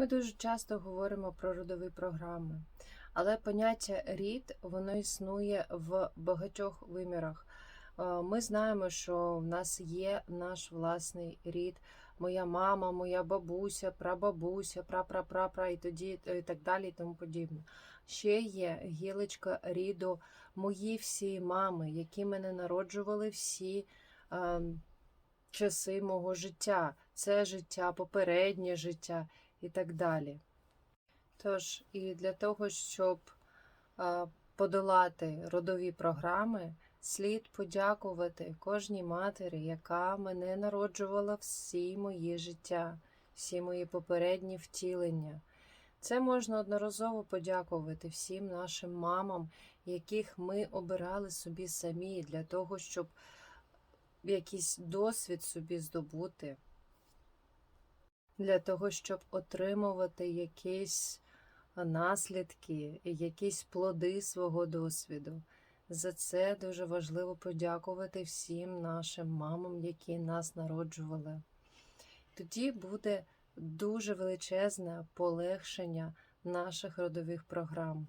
Ми дуже часто говоримо про родові програми, але поняття рід воно існує в багатьох вимірах. Е, Ми знаємо, що в нас є наш власний рід, моя мама, моя бабуся, прабабуся, прапрапрапра і тоді і так далі, і тому подібне. Ще є гілочка ріду мої всі мами, які мене народжували всі е, часи мого життя. Це життя, попереднє життя і так далі. Тож, і для того, щоб подолати родові програми, слід подякувати кожній матері, яка мене народжувала всі мої життя, всі мої попередні втілення. Це можна одноразово подякувати всім нашим мамам, яких ми обирали собі самі для того, щоб якийсь досвід собі здобути для того, щоб отримувати якісь наслідки, якісь плоди свого досвіду. За це дуже важливо подякувати всім нашим мамам, які нас народжували. Тоді буде дуже величезне полегшення наших родових програм.